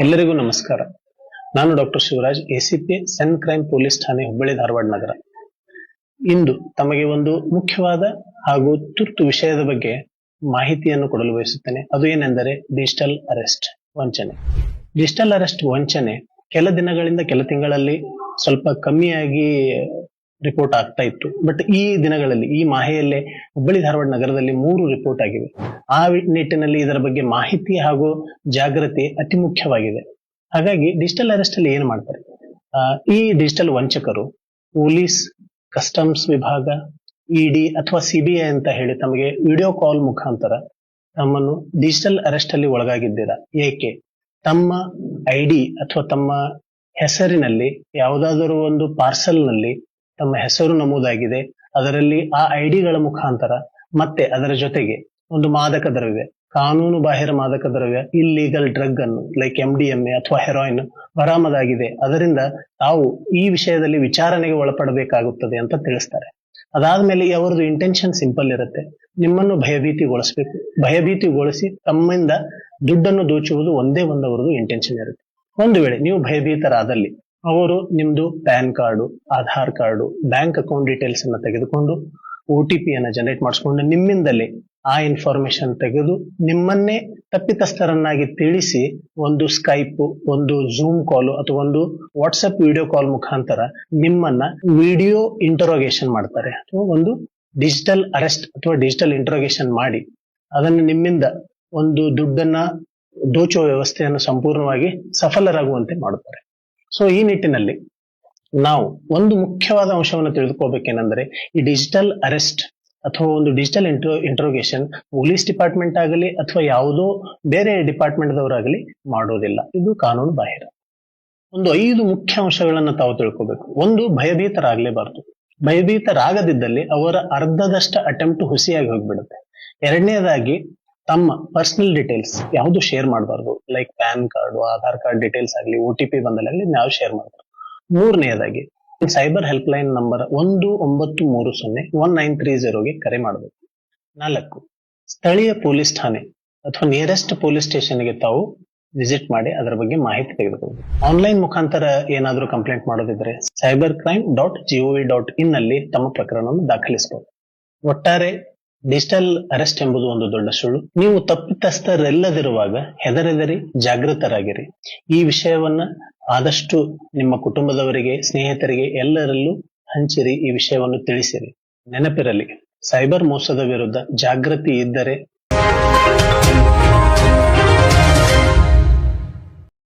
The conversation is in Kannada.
ಎಲ್ಲರಿಗೂ ನಮಸ್ಕಾರ. ನಾನು doctor Shivaraj, ACP, CEN crime police ಠಾಣೆ, ಹುಬ್ಬಳ್ಳಿ, ಧಾರವಾಡ ನಗರ. ಇಂದು ತಮಗೆ ಒಂದು ಮುಖ್ಯವಾದ ಹಾಗೂ ತುರ್ತು ವಿಷಯದ ಬಗ್ಗೆ ಮಾಹಿತಿಯನ್ನು ಕೊಡಲು ಬಯಸುತ್ತೇನೆ. ಅದು ಏನೆಂದರೆ ಡಿಜಿಟಲ್ ಅರೆಸ್ಟ್ ವಂಚನೆ. ಡಿಜಿಟಲ್ ಅರೆಸ್ಟ್ ವಂಚನೆ ಕೆಲ ದಿನಗಳಿಂದ ಕೆಲ ತಿಂಗಳಲ್ಲಿ ಸ್ವಲ್ಪ ಕಮ್ಮಿಯಾಗಿ ರಿಪೋರ್ಟ್ ಆಗ್ತಾ ಇತ್ತು. ಬಟ್ ಈ ದಿನಗಳಲ್ಲಿ, ಈ ಮಾಹೆಯಲ್ಲೇ ಹುಬ್ಬಳ್ಳಿ ಧಾರವಾಡ ನಗರದಲ್ಲಿ ಮೂರು ರಿಪೋರ್ಟ್ ಆಗಿವೆ. ಆ ನಿಟ್ಟಿನಲ್ಲಿ ಇದರ ಬಗ್ಗೆ ಮಾಹಿತಿ ಹಾಗೂ ಜಾಗೃತಿ ಅತಿ ಮುಖ್ಯವಾಗಿದೆ. ಹಾಗಾಗಿ ಡಿಜಿಟಲ್ ಅರೆಸ್ಟ್ ಅಲ್ಲಿ ಏನ್ ಮಾಡ್ತಾರೆ? ಈ ಡಿಜಿಟಲ್ ವಂಚಕರು, ಪೊಲೀಸ್ ಕಸ್ಟಮ್ಸ್ ವಿಭಾಗ ಇಡಿ ಅಥವಾ ಸಿಬಿಐ ಅಂತ ಹೇಳಿ ತಮಗೆ ವಿಡಿಯೋ ಕಾಲ್ ಮುಖಾಂತರ ತಮ್ಮನ್ನು ಡಿಜಿಟಲ್ ಅರೆಸ್ಟ್ ಅಲ್ಲಿ ಒಳಗಾಗಿದ್ದೀರಾ? ಏಕೆ? ತಮ್ಮ ಐಡಿ ಅಥವಾ ತಮ್ಮ ಹೆಸರಿನಲ್ಲಿ ಯಾವುದಾದರೂ ಒಂದು ಪಾರ್ಸಲ್ನಲ್ಲಿ ತಮ್ಮ ಹೆಸರು ನಮೂದಾಗಿದೆ. ಅದರಲ್ಲಿ ಆ ಐಡಿಗಳ ಮುಖಾಂತರ ಮತ್ತೆ ಅದರ ಜೊತೆಗೆ ಒಂದು ಮಾದಕ ದ್ರವ್ಯ, ಕಾನೂನು ಬಾಹಿರ ಮಾದಕ ದ್ರವ್ಯ ಇಲ್ಲೀಗಲ್ ಡ್ರಗ್ ಅನ್ನು like M D M A ಅಥವಾ ಹೆರಾಯಿನ್ ಬರಾಮದಾಗಿದೆ. ಅದರಿಂದ ತಾವು ಈ ವಿಷಯದಲ್ಲಿ ವಿಚಾರಣೆಗೆ ಒಳಪಡಬೇಕಾಗುತ್ತದೆ ಅಂತ ತಿಳಿಸ್ತಾರೆ. ಅದಾದ್ಮೇಲೆ ಅವರದು ಇಂಟೆನ್ಷನ್ ಸಿಂಪಲ್ ಇರುತ್ತೆ. ನಿಮ್ಮನ್ನು ಭಯಭೀತಿಗೊಳಿಸಬೇಕು. ಭಯಭೀತಿಗೊಳಿಸಿ ತಮ್ಮಿಂದ ದುಡ್ಡನ್ನು ದೋಚುವುದು ಒಂದೇ ಒಂದು ಅವರದು ಇಂಟೆನ್ಷನ್ ಇರುತ್ತೆ. ಒಂದು ವೇಳೆ ನೀವು ಭಯಭೀತರಾದಲ್ಲಿ ಅವರು ನಿಮ್ದು PAN card, Aadhaar card, bank account details ಅನ್ನ ತೆಗೆದುಕೊಂಡು ಒ ಟಿ ಪಿ ಅನ್ನ ಜನರೇಟ್ ಮಾಡಿಸ್ಕೊಂಡು ನಿಮ್ಮಿಂದಲೇ ಆ ಇನ್ಫಾರ್ಮೇಶನ್ ತೆಗೆದು ನಿಮ್ಮನ್ನೇ ತಪ್ಪಿತಸ್ಥರನ್ನಾಗಿ ತಿಳಿಸಿ ಒಂದು ಸ್ಕೈಪ್ ಒಂದು ಜೂಮ್ ಕಾಲ್ ಅಥವಾ ಒಂದು ವಾಟ್ಸ್ಆಪ್ ವಿಡಿಯೋ ಕಾಲ್ ಮುಖಾಂತರ ನಿಮ್ಮನ್ನ ವಿಡಿಯೋ ಇಂಟರೋಗೇಷನ್ ಮಾಡ್ತಾರೆ. ಅಥವಾ ಒಂದು ಡಿಜಿಟಲ್ ಅರೆಸ್ಟ್ ಅಥವಾ ಡಿಜಿಟಲ್ ಇಂಟರೋಗೇಷನ್ ಮಾಡಿ ಅದನ್ನು ನಿಮ್ಮಿಂದ ಒಂದು ದುಡ್ಡನ್ನ ದೋಚುವ ವ್ಯವಸ್ಥೆಯನ್ನು ಸಂಪೂರ್ಣವಾಗಿ ಸಫಲರಾಗುವಂತೆ ಮಾಡುತ್ತಾರೆ. ಸೊ ಈ ನಿಟ್ಟಿನಲ್ಲಿ ನಾವು ಒಂದು ಮುಖ್ಯವಾದ ಅಂಶವನ್ನು ತಿಳಿದುಕೋಬೇಕೇನೆಂದರೆ ಈ ಡಿಜಿಟಲ್ ಅರೆಸ್ಟ್ ಅಥವಾ ಒಂದು digital intro interrogation police department ಆಗಲಿ ಅಥವಾ ಯಾವುದೋ ಬೇರೆ ಡಿಪಾರ್ಟ್ಮೆಂಟ್ ದವರಾಗಲಿ ಮಾಡೋದಿಲ್ಲ. ಇದು ಕಾನೂನು ಬಾಹಿರ. ಒಂದು ಐದು ಮುಖ್ಯ ಅಂಶಗಳನ್ನು ತಾವು ತಿಳ್ಕೋಬೇಕು. ಒಂದು, ಭಯಭೀತರಾಗಲೇಬಾರದು. ಭಯಭೀತರಾಗದಿದ್ದಲ್ಲಿ ಅವರ ಅರ್ಧದಷ್ಟು ಅಟೆಂಪ್ಟ್ ಹುಸಿಯಾಗಿ ಹೋಗ್ಬಿಡುತ್ತೆ. ಎರಡನೇದಾಗಿ ತಮ್ಮ ಪರ್ಸನಲ್ ಡೀಟೇಲ್ಸ್ ಯಾವುದು ಶೇರ್ ಮಾಡಬಾರ್ದು. Like PAN card Aadhaar card details ಆಗಲಿ ಒ ಟಿ ಪಿ ಬಂದಲ್ಲಿ ನಾವು ಶೇರ್ ಮಾಡಬಾರ್ದು. ಮೂರನೆಯದಾಗಿ ಸೈಬರ್ ಹೆಲ್ಪ್ ಲೈನ್ ನಂಬರ್ ಒಂದು ಒಂಬತ್ತು ಮೂರು ಸೊನ್ನೆ ಒನ್ ನೈನ್ ತ್ರೀ ಜೀರೋಗೆ ಕರೆ ಮಾಡಬೇಕು. ನಾಲ್ಕು, ಸ್ಥಳೀಯ ಪೊಲೀಸ್ ಠಾಣೆ ಅಥವಾ ನಿಯರೆಸ್ಟ್ ಪೊಲೀಸ್ ಸ್ಟೇಷನ್ಗೆ ತಾವು ವಿಸಿಟ್ ಮಾಡಿ ಅದರ ಬಗ್ಗೆ ಮಾಹಿತಿ ತೆಗೆದುಕೊಳ್ಳಿ ಆನ್ಲೈನ್ ಮುಖಾಂತರ ಏನಾದರೂ complaint ಮಾಡೋದಿದ್ರೆ cyber crime dot gov dot in ಅಲ್ಲಿ ತಮ್ಮ ಪ್ರಕರಣವನ್ನು ದಾಖಲಿಸಬಹುದು ಒಟ್ಟಾರೆ ಡಿಜಿಟಲ್ ಅರೆಸ್ಟ್ ಎಂಬುದು ಒಂದು ದೊಡ್ಡ ಸುಳ್ಳು. ನೀವು ತಪ್ಪಿತಸ್ಥರೆಲ್ಲದಿರುವಾಗ ಹೆದರೆದರಿ, ಜಾಗೃತರಾಗಿರಿ. ಈ ವಿಷಯವನ್ನ ಆದಷ್ಟು ನಿಮ್ಮ ಕುಟುಂಬದವರಿಗೆ, ಸ್ನೇಹಿತರಿಗೆ ಎಲ್ಲರಲ್ಲೂ ಹಂಚಿರಿ, ಈ ವಿಷಯವನ್ನು ತಿಳಿಸಿರಿ. ನೆನಪಿರಲಿ, ಸೈಬರ್ ಮೋಸದ ವಿರುದ್ಧ ಜಾಗೃತಿ ಇದ್ದರೆ